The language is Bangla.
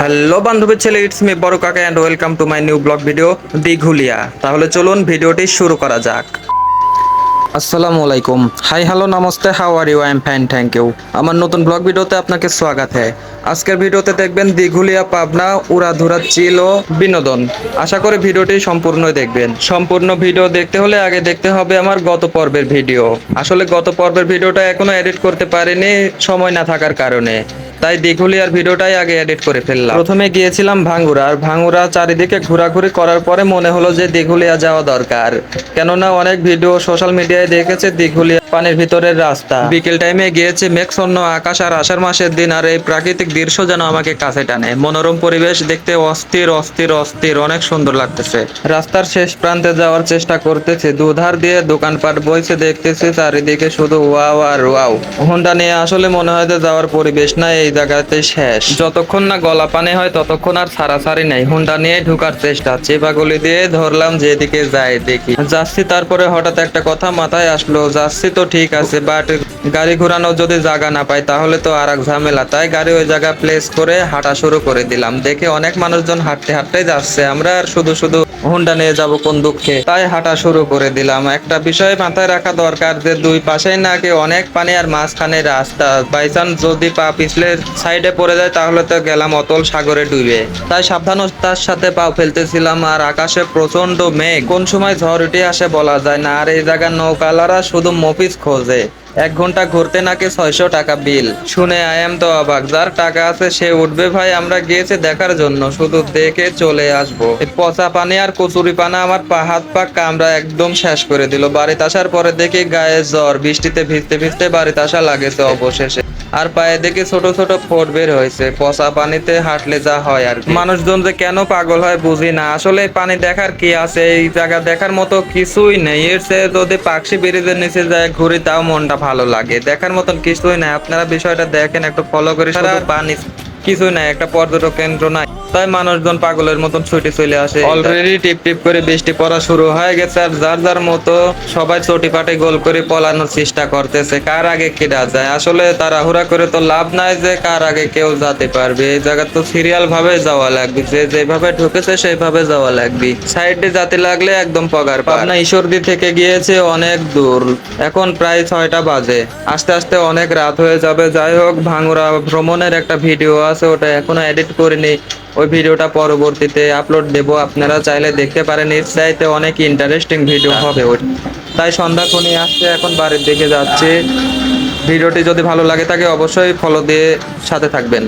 হ্যালো বান্ধবীর ছেলে ইটস মি বড় কাকা and welcome to my new blog video Dighulia. তাহলে চলুন ভিডিওটি শুরু করা যাক। আসসালামু আলাইকুম। Hi, hello, namaste, how are you, I am fine, thank you. আমার নতুন ব্লগ ভিডিওতে আপনাকে স্বাগত হ্যাঁ আজকের ভিডিওতে দেখবেন দিঘুলিয়া, পাবনা, উড়াধুরা, চিল ও বিনোদন। আশা করি ভিডিওটি সম্পূর্ণ দেখবেন। সম্পূর্ণ ভিডিও দেখতে হলে আগে দেখতে হবে আমার গত পর্বের ভিডিও। আসলে গত পর্বের ভিডিওটা এখনও এডিট করতে পারিনি, সময় না থাকার কারণে। তাই দিঘুলিয়ার ভিডিওটাই আগে এডিট করে ফেললাম। প্রথমে গিয়েছিলাম ভাঙ্গুরা, আর ভাঙ্গুরা চারিদিকে ঘোরাঘুরি করার পরে মনে হলো যে দিঘুলিয়া যাওয়া দরকার। কেননা অনেক ভিডিও সোশ্যাল মিডিয়ায় দেখেছে দিঘুলিয়া পানির ভিতরের রাস্তা। বিকেল টাইমে গিয়েছে মেঘশূন্য আকাশ আর আষাঢ় মাসের দিন, আর এই প্রাকৃতিক দৃশ্য যেন আমাকে কাছে টানে। মনোরম পরিবেশ দেখতে অস্থির অস্থির অস্থির, অনেক সুন্দর লাগতেছে। রাস্তার শেষ প্রান্তে যাওয়ার চেষ্টা করতেছে। দুধার দিয়ে দোকানপাট বইছে, দেখতেছে চারিদিকে শুধু ওয়াও আর ওয়াও। হোন্ডা নিয়ে আসলে মনে হয় যে যাওয়ার পরিবেশ না এই জায়গাতে শেষ। যতক্ষণ না গলা পানে হয়, ততক্ষণ আর সারাসারি নাই। হুন্ডা নিয়ে ঢুকার চেষ্টা। চেপাগুলি দিয়ে ধরলাম যেদিকে যায় দেখি। যাচ্ছি, তারপরে হঠাৎ একটা কথা মাথায় আসলো। যাচ্ছি তো ঠিক আছে বাট গাড়ি ঘোরানো যদি জায়গা না পাই, তাহলে তো আর এক ঝামেলা। তাই গাড়ি ওই জায়গা প্লেস করে হাঁটা শুরু করে দিলাম। দেখে অনেক মানুষজন হাঁটতে হাঁটতে যাচ্ছে। আমরা আর শুধু শুধু হুন্ডা নিয়ে যাব কোন দুঃখে। তাই হাঁটা শুরু করে দিলাম। একটা বিষয় মাথায় রাখা দরকার যে, দুই পাশেই নাকি অনেক পানি আর মাঝখানে রাস্তা। বাইচান্স যদি পা পিছলে সাইডে পড়ে যায়, তাহলে তো গেলাম অতল সাগরে ডুবে। তাই সাবধানতার সাথে পা ফেলতেছিলাম আর আকাশে প্রচণ্ড মেঘ। কোন সময় ঝড় উঠে আসে বলা যায় না। আর এই জায়গার নৌকালারা শুধু মফিস খোঁজে। এক ঘণ্টা ঘুরতে নাকি ছয়শো টাকা বিল। শুনে আয়াম তো অবাক, যার টাকা আছে সে উঠবে ভাই আমরা গিয়েছি দেখার জন্য, শুধু দেখে চলে আসব। পচা পানি আর কচুরি পানা আমার হাত পা কামড়া একদম শেষ করে দিল। বাড়িতে আসার পরে দেখি গায়ে জ্বর, বৃষ্টিতে ভিজতে ভিজতে বাড়িতে আসা লাগেছে অবশেষে। আর পায়ে দেখে ছোট ছোট ফোট বের হয়েছে। পচা পানিতে হাঁটলে যা হয় আর মানুষজন যে কেন পাগল হয় বুঝি না। আসলে পানি দেখার কি আছে? এই জায়গা দেখার মতো কিছুই নেই। এর চেয়ে যদি পাখি ব্রিজের নিচে যায় ঘুরে তাও মনটা ভালো লাগে। দেখার মতন কিছুই নাই। আপনারা বিষয়টা দেখেন একটু ফলো করে সারা পানি কিছুই নাই একটা পর্যটক কেন্দ্র নাই। তাই মানুষজন পাগলের মতন ছুটে চলে আসে। অলরেডি টিপ টিপ করে বৃষ্টি পড়া শুরু হয়ে গেছে আর যার যার মতো সবাই চটি পাটে গোল করে পলানোর চেষ্টা করতেছে। কার আগে কেডা যায়? আসলে তাড়াহুড়া করে তো লাভ নাই যে কার আগে কেউ যেতে পারবে। এই জায়গা তো সিরিয়াল ভাবে যাওয়া লাগবে। যে যেভাবে ঢুকেছে সেইভাবে যাওয়া লাগবে। সাইডে যেতে লাগলে একদম পগার পাবনা ঈশ্বরদী থেকে গিয়েছে অনেক দূর। এখন প্রায় ছয়টা বাজে। আস্তে আস্তে অনেক রাত হয়ে যাবে। যাই হোক ভাঙুরা ভ্রমণের একটা ভিডিও আছে ওটা এখনও এডিট করিনি। ওই ভিডিওটা পরবর্তীতে আপলোড দেব। আপনারা চাইলে দেখতে পারেন, এর চাইতে অনেক ইন্টারেস্টিং ভিডিও হবে ওই তাই সন্ধ্যা খুনি আসছে, এখন বাড়ির দিকে যাচ্ছি। ভিডিওটি যদি ভালো লাগে তাকে অবশ্যই ফলো দিয়ে সাথে থাকবেন।